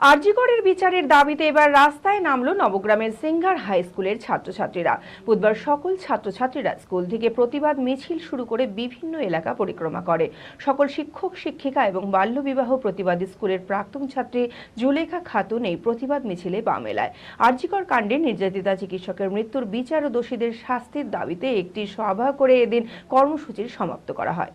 আরজিকরের বিচারের দাবিতে এবার রাস্তায় নামলো নবগ্রামের সিঙ্গার হাই স্কুলের ছাত্রছাত্রীরা। বুধবার সকল ছাত্রছাত্রীরা স্কুল থেকে প্রতিবাদ মিছিল শুরু করে বিভিন্ন এলাকা পরিক্রমা করে। সকল শিক্ষক, শিক্ষিকা এবং বাল্যবিবাহ প্রতিবাদী স্কুলের প্রাক্তন ছাত্রী জুলেখা খাতুন এই প্রতিবাদ মিছিলে পা মেলায় আরজিকর কাণ্ডে নির্যাতিতা চিকিৎসকের মৃত্যুর বিচার ও দোষীদের শাস্তির দাবিতে একটি সভা করে এদিন কর্মসূচির সমাপ্ত করা হয়।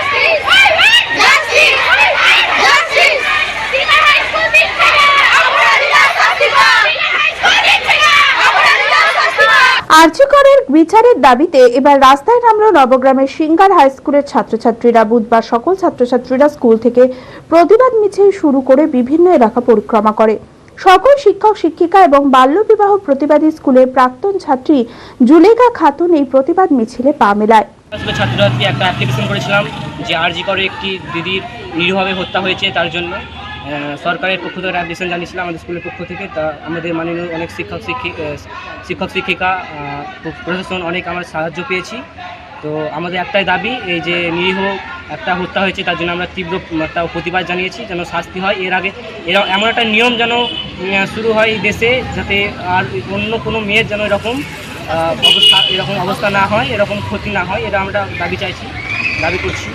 আর্যকরের বিচারের দাবিতে এবার রাস্তায় নামলো নবগ্রামের সিঙ্গার হাই স্কুলের ছাত্রছাত্রীরা। বুধবার সকল ছাত্রছাত্রীরা স্কুল থেকে প্রতিবাদ মিছিল শুরু করে বিভিন্ন এলাকা পরিক্রমা করে। সকল শিক্ষক, শিক্ষিকা এবং বাল্যবিবাহ প্রতিবাদী স্কুলের প্রাক্তন ছাত্রী জুলেখা খাতুন এই প্রতিবাদ মিছিলে পা মেলায়। আসলে ছাত্রছাত্রী একটা অ্যাপ্লিকেশন করেছিলাম যে আরজি করে একটি দিদির নিরীহভাবে হত্যা হয়েছে তার জন্য। সরকারের পক্ষ থেকে অ্যাপ্লিকেশন জানিয়েছিলাম আমাদের স্কুলের পক্ষ থেকে। তা আমাদের মাননীয় অনেক শিক্ষক শিক্ষিক, শিক্ষক শিক্ষিকা প্রশাসন অনেক আমার সাহায্য পেয়েছি। তো আমাদের একটাই দাবি, এই যে নিরীহ একটা হত্যা হয়েছে, তার জন্য আমরা তীব্র একটা প্রতিবাদ জানিয়েছি, যেন শাস্তি হয়। এর আগে এরকম এমন একটা নিয়ম যেন শুরু হয় দেশে, যাতে আর অন্য কোনো মেয়ের যেন এরকম অবস্থা এরকম অবস্থা না হয়, এরকম ক্ষতি না হয়, এটা আমরা দাবি চাইছি, দাবি করছি।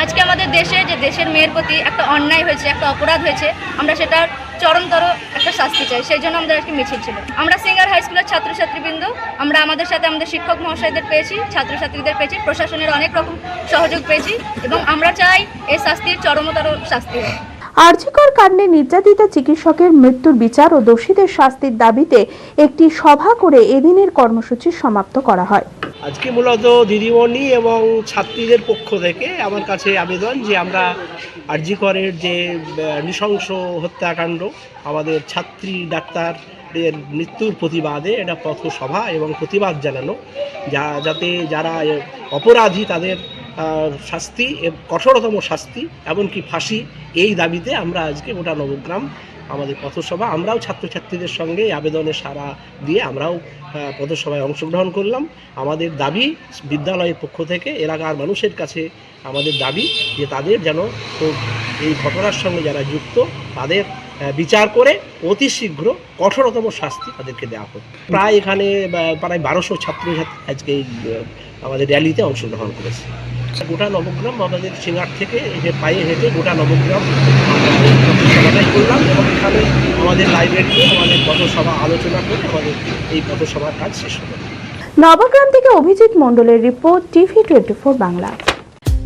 আজকে আমাদের দেশে যে দেশের মেয়ের প্রতি একটা অন্যায় হয়েছে, একটা অপরাধ হয়েছে, আমরা সেটার চরমতর একটা শাস্তি চাই। সেই জন্য আমাদের আজকে মিছিল ছিল। আমরা সিঙ্গার হাই স্কুলের ছাত্রছাত্রীবৃন্দ, আমরা আমাদের সাথে আমাদের শিক্ষক মহাশয়দের পেয়েছি, ছাত্রছাত্রীদের পেয়েছি, প্রশাসনের অনেক রকম সহযোগ পেয়েছি এবং আমরা চাই এই শাস্তির চরমতর শাস্তি হোক। আর্যিকর কাণ্ডে নির্যাতিতা চিকিৎসকের মৃত্যুর বিচার ও দোষীদের শাস্তির দাবিতে একটি সভা করে এদিনের কর্মসূচি সমাপ্ত করা হয়। আজকে মূলত দিদিমণি এবং ছাত্রীদের পক্ষ থেকে আমার কাছে আবেদন যে আমরা আরজি করের যে নৃশংস হত্যাকাণ্ড, আমাদের ছাত্রী ডাক্তারের মৃত্যুর প্রতিবাদে এটা পথসভা এবং প্রতিবাদ জানানো, যা যাতে যারা অপরাধী তাদের শাস্তি কঠোরতম শাস্তি, এমনকি ফাঁসি, এই দাবিতে আমরা আজকে গোটা নবগ্রাম আমাদের পথসভা, আমরাও ছাত্রছাত্রীদের সঙ্গে আবেদনে সাড়া দিয়ে আমরাও পথসভায় অংশগ্রহণ করলাম। আমাদের দাবি বিদ্যালয়ের পক্ষ থেকে, এলাকার মানুষের কাছে আমাদের দাবি যে তাদের যেন এই ঘটনার সঙ্গে যারা যুক্ত, তাদের বিচার করে অতি শীঘ্র কঠোরতম শাস্তি তাদেরকে দেওয়া হোক। প্রায় এখানে প্রায় বারোশো ছাত্রছাত্রী আজকে এই আমাদের র্যালিতে অংশগ্রহণ করেছে। গোটা নবগ্রাম আমাদের সিঙ্গার থেকে হে- পায়ে হেঁটে গোটা নবগ্রাম আমরা করলাম এবং এখানে আমাদের লাইব্রেরিতে আমাদের পথসভা আলোচনা করে আমাদের এই পথসভার কাজ শেষ হলো। নবগ্রাম থেকে অভিজিৎ মণ্ডলের report TV twenty four Bangla.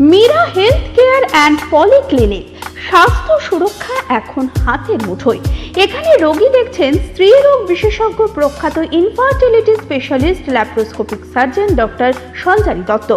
Meera health care and polyclinic, স্বাস্থ্য সুরক্ষা এখন হাতের মুঠোয়। এখানে রোগী দেখছেন স্ত্রী রোগ বিশেষজ্ঞ প্রখ্যাত infertility specialist laparoscopic surgeon doctor Sanjari Dutta.